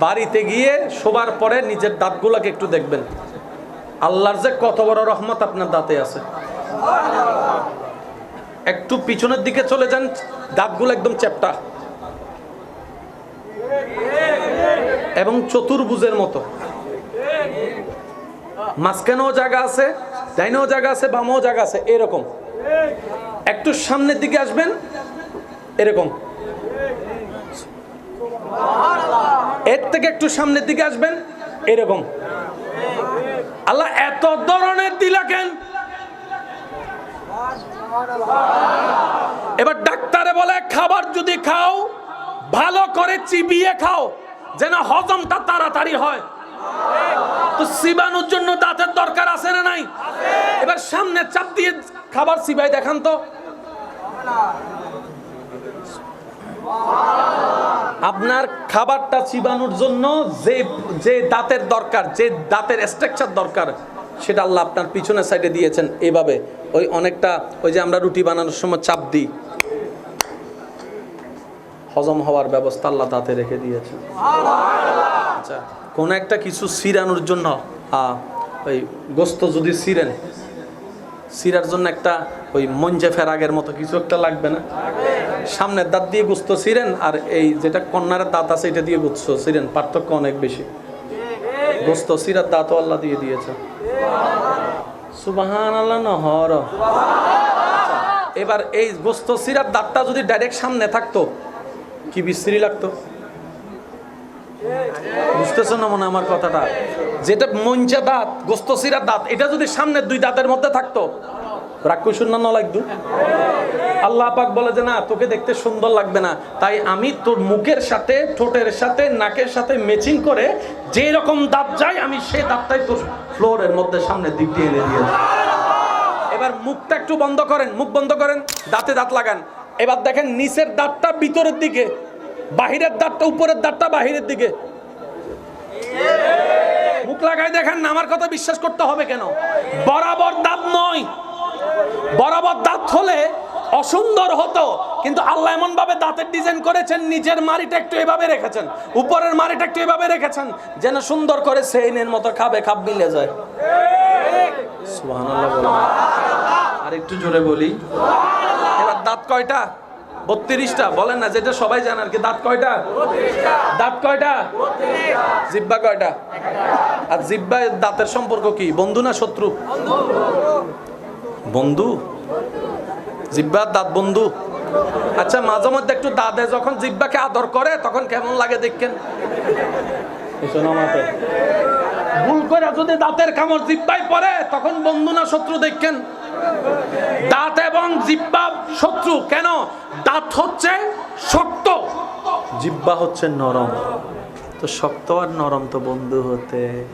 বাড়িতে গিয়ে শোবার পরে নিজের দাঁতগুলোকে একটু দেখবেন। আল্লাহর যে কত বড় রহমত আপনার দাঁতে আছে। একটু পিছনের দিকে চলে যান, দাঁতগুলো একদম চ্যাপটা। এবং চতুর্ভুজের মতো। মাঝখানেও জায়গা আছে, ডাইনেও জায়গা আছে, বামেও জায়গা আছে, এরকম। একটু সামনের দিকে আসবেন, এরকম। এর থেকে একটু সামনের দিকে আসবেন, এরকম। আল্লাহ এত ধরনের দিলা এবার ডাক্তারে বলে, খাবার যদি খাও, ভালো করে চিবিয়ে খাও, যেন হজমটা তাড়াতাড়ি হয়। তো চিবানোর জন্য দাঁতের দরকার আছে না নাই? এবার সামনে চাপ দিয়ে খাবার চিবাই দেখান তো। আপনার খাবারটা চিবানোর জন্য যে যে দাঁতের দরকার, যে দাঁতের স্ট্রাকচার দরকার, সেটা আল্লাহ আপনার পিছনের সাইডে দিয়েছেন এভাবে। ওই অনেকটা, ওই যে আমরা রুটি বানানোর সময় চাপ দিই। হজম হওয়ার ব্যবস্থা আল্লাহ দাঁতে রেখে দিয়েছেন। আচ্ছা কোন একটা কিছু সিরানোর জন্য ওই গোস্ত যদি সিরেন সিরার জন্য একটা ওই মঞ্জে ফেরাগের মতো কিছু একটা লাগবে না? সামনের দাঁত দিয়ে গোস্ত ছিলেন আর এই যেটা কন্যার দাঁত আছে এটা দিয়ে গোস্ত ছিলেন পার্থক্য অনেক বেশি। গোস্ত সিরার দাঁতও আল্লাহ দিয়ে দিয়েছে। সুবাহান আল্লাহ নহর। আচ্ছা, এবার এই গোস্ত সিরার দাঁতটা যদি ডাইরেক্ট সামনে থাকতো কি বিশ্রী লাগতো? বুঝতেছো না মনে আমার কথাটা? যেটা মঞ্চা দাঁত গোস্ত সিরার দাঁত এটা যদি সামনের দুই দাঁতের মধ্যে থাকতো রাক্ষস শূন্য ন লাগতো আল্লাহ পাক বলে যে, না, তোকে দেখতে সুন্দর লাগবে না। তাই আমি তোর মুখের সাথে, ঠোঁটের সাথে, নাকের সাথে ম্যাচিং করে যে রকম দাঁত যাই আমি সেই দাঁতটাই তোর ফ্লোরের মধ্যে সামনের দিক দিয়ে এনে দিয়েছি। এবার মুখটা একটু বন্ধ করেন, মুখ বন্ধ করেন, দাঁতে দাঁত লাগান। এবার দেখেন, নিচের দাঁতটা ভিতরের দিকে, বাহিরের দাঁতটা উপরের দাঁতটা বাহিরের দিকে। মুখ লাগাই দেখেন আমার কথা বিশ্বাস করতে হবে কেন? বরাবর দাঁত নয়। বরাবর দাঁত হলে অসুন্দর হতো, কিন্তু আল্লাহ এমন ভাবে দাঁতের ডিজাইন করেছেন, নিজের মারিটা একটু এভাবে রেখেছেন, উপরের মারিটা একটু এভাবে রেখেছেন, যেন সুন্দর করে সেইনের মতো খাবে, খাপ মিলে যায়। আর একটু জোরে বলি। এবার দাঁত কয়টা? বত্রিশটা। বলেন না, যেটা সবাই জানে আর কি। দাঁত কয়টা? দাঁত কয়টা? জিব্বা কয়টা? আর জিব্বা দাঁতের সম্পর্ক কি? বন্ধু না শত্রু? বন্ধু? জিব্বার দাঁত বন্ধু। আচ্ছা মাঝে মধ্যে একটু দাদে যখন জিব্বাকে আদর করে তখন কেমন লাগে দেখেন? ভুল করে যদি দাঁতের কামড় জিব্বাই পড়ে তখন বন্ধু না শত্রু দেখেন? দাঁত এবং জিব্বা শত্রু। কেন? দাঁত হচ্ছে শক্ত। জিব্বা হচ্ছে নরম। তো শক্ত আর নরম তো বন্ধু হতে।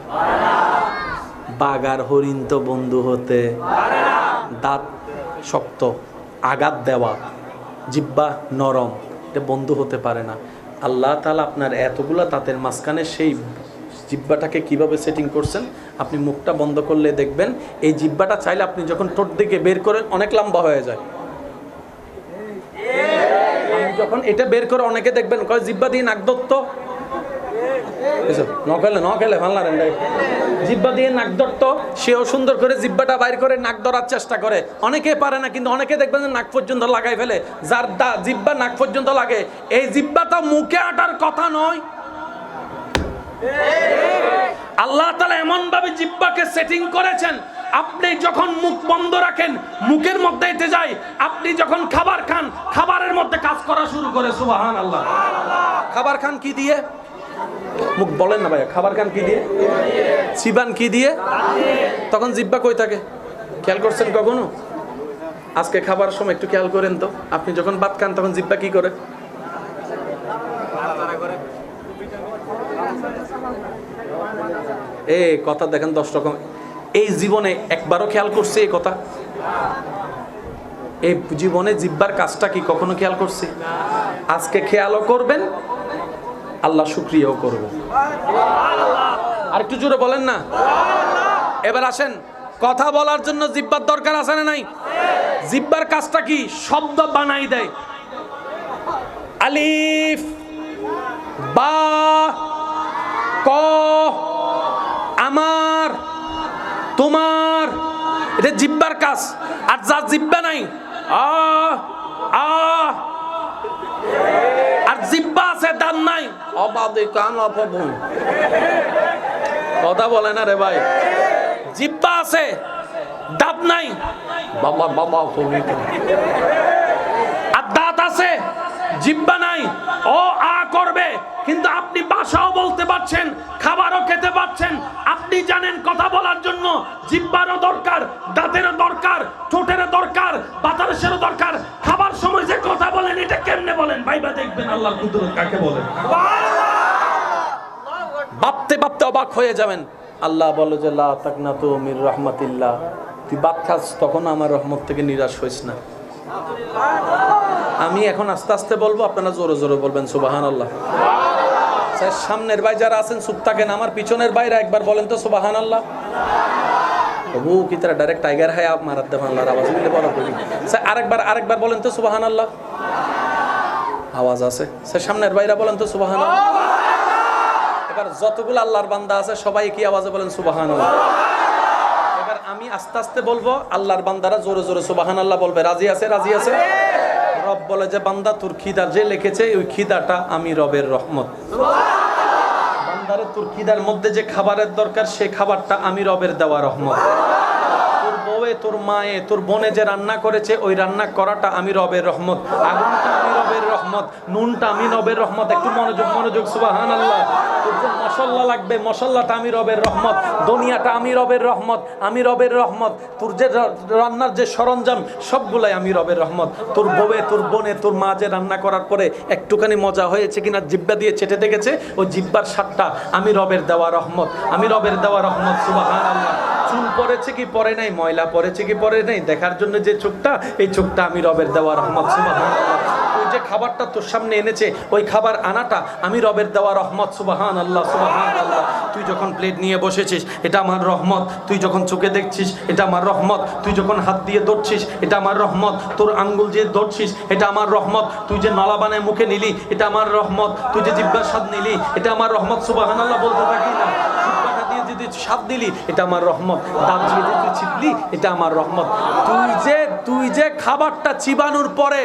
বাগার হরিণ তো বন্ধু হতে। দাঁত শক্ত, আঘাত দেওয়া, জিব্বা নরম, এটা বন্ধু হতে পারে না। আল্লাহ তালা আপনার এতগুলা দাঁতের মাঝখানে সেই জিব্বাটাকে কীভাবে সেটিং করছেন, আপনি মুখটা বন্ধ করলে দেখবেন, এই জিব্বাটা চাইলে আপনি যখন ঠোঁট দিকে বের করেন অনেক লম্বা হয়ে যায়। যখন এটা বের করে অনেকে দেখবেন, কয়, জিব্বা দিয়ে নাক দত্ত আল্লাহ এমন ভাবে জিব্বাকে সেটিং করেছেন, আপনি যখন মুখ বন্ধ রাখেন, মুখের মধ্যে এতে যায়। আপনি যখন খাবার খান, খাবারের মধ্যে কাজ করা শুরু করে আল্লাহ খাবার খান কি দিয়ে? মুখ বলেন না ভাইয়া, খাবার খান কি দিয়ে? চিবান কি দিয়ে? তখন জিব্বা কই থাকে? খেয়াল করছেন কখনো? আজকে খাবার সময় একটু খেয়াল করেন তো। আপনি যখন ভাত খান তখন জিব্বা কি করে? এ, কথা দেখেন দশ রকম। এই জীবনে একবারও খেয়াল করছে এই কথা। এই জীবনে জিব্বার কাজটা কি কখনো খেয়াল করছি? আজকে খেয়ালও করবেন আল্লাহ শুক্রিয়াও করবেন আর একটু জোরে বলেন না? এবার আসেন, কথা বলার জন্য জিব্বার দরকার আছে না নাই? জিব্বার কাজটা কি? শব্দ বানাই দেয়। আলিফ, বা, ক, আমার, তোমার, এটা জিব্বার কাজ। আর যা জিব্বা নাই, আ আ। জিব্বা আছে দান নাই। অবাধে কান অপবন কথা বলে না রে ভাই। জিব্বা আছে দাঁত নাই। বাবা বাবা। আর দাঁত আছে জিব্বা নাই। ও আ করবে। কিন্তু আপনি ভাষাও বলতে পারছেন খাবারও খেতে পারছেন। আপনি জানেন কথা বলার জন্য জিব্বারও দরকার দাঁতেরও দরকার ঠোঁটেরও দরকার বাতাসেরও দরকার। সময় যে কথা বলেন, এটা কেমনে বলেন? ভাইবা দেখবেন আল্লাহর কুদরত কাকে বলেন ভাবতে ভাবতে অবাক হয়ে যাবেন। আল্লাহ বলো যে, লা তাকনাতু মির রাহমাতিল্লাহ। তুই বাদ খাস, তখন আমার রহমত থেকে নিরাশ হইস না। আমি এখন আস্তে আস্তে বলব, আপনারা জোরে জোরে বলবেন সুবাহান আল্লাহ স্যার, সামনের ভাই যারা আছেন, চুপ থাকেন। আমার পিছনের বাইরে একবার বলেন তো সুবাহান আল্লাহ তবু কি তারা ডাইরেক্ট টাইগার হায় আপ মারাত আল্লাহর আওয়াজ? দিলে বলা করি স্যার, আরেকবার আরেকবার বলেন তো সুবাহান আল্লাহ আওয়াজ আছে? স্যার, সামনের ভাইরা বলেন তো সুবাহান এবার যতগুলো আল্লাহর বান্দা আছে, সবাই কি আওয়াজে বলেন সুবাহান এবার আমি আস্তে আস্তে বলব, আল্লাহর বান্দারা জোরে জোরে সুবাহান আল্লাহ বলবে। রাজি আছে? রাজি আছে? রব বলে যে, বান্দা, তোর খিদা যে লিখেছে, ওই খিদাটা আমি রবের রহমত। বান্দারে তোর খিদার মধ্যে যে খাবারের দরকার, সে খাবারটা আমি রবের দেওয়া রহমত। তোর তোর মায়ে, তোর বোনে যে রান্না করেছে, ওই রান্না করাটা আমি রবের রহমত, আগুনটা আমি রবের রহমত, নুনটা আমি রবের রহমত, একটু মনোযোগ মনোযোগ সুবাহান আল্লাহ মশল্লা লাগবে, মশল্লাটা আমি রবের রহমত, দুনিয়াটা আমি রবের রহমত, আমি রবের রহমত, তোর যে রান্নার যে সরঞ্জাম, সবগুলাই আমি রবের রহমত। তোর বউয়ে, তোর বোনে, তোর মা যে রান্না করার পরে একটুখানি মজা হয়েছে কিনা, জিব্বা দিয়ে চেটে দেখেছে? ওই জিব্বার স্বাদটা আমি রবের দেওয়া রহমত, আমি রবের দেওয়া রহমত সুবাহান আল্লাহ চুল পড়েছে কি পরে নাই, ময়লা পড়েছে কি পরে নাই, দেখার জন্য যে চোখটা, এই চোখটা আমি রবের দেওয়া রহমত সুবাহান ওই যে খাবারটা তোর সামনে এনেছে, ওই খাবার আনাটা আমি রবের দেওয়া রহমত সুবাহান আল্লাহ সুবাহান আল্লাহ তুই যখন প্লেট নিয়ে বসেছিস, এটা আমার রহমত। তুই যখন চোখে দেখছিস, এটা আমার রহমত। তুই যখন হাত দিয়ে ধরছিস, এটা আমার রহমত। তোর আঙ্গুল যে ধরছিস, এটা আমার রহমত। তুই যে নলা বানায় মুখে নিলি, এটা আমার রহমত। তুই যে স্বাদ নিলি, এটা আমার রহমত সুবাহান আল্লাহ বলতে থাকি না। স্বাদ দিলি, এটা আমার রহমত। দাঁত যে তুই চিপলি এটা আমার রহমত। তুই যে তুই যে খাবারটা চিবানোর পরে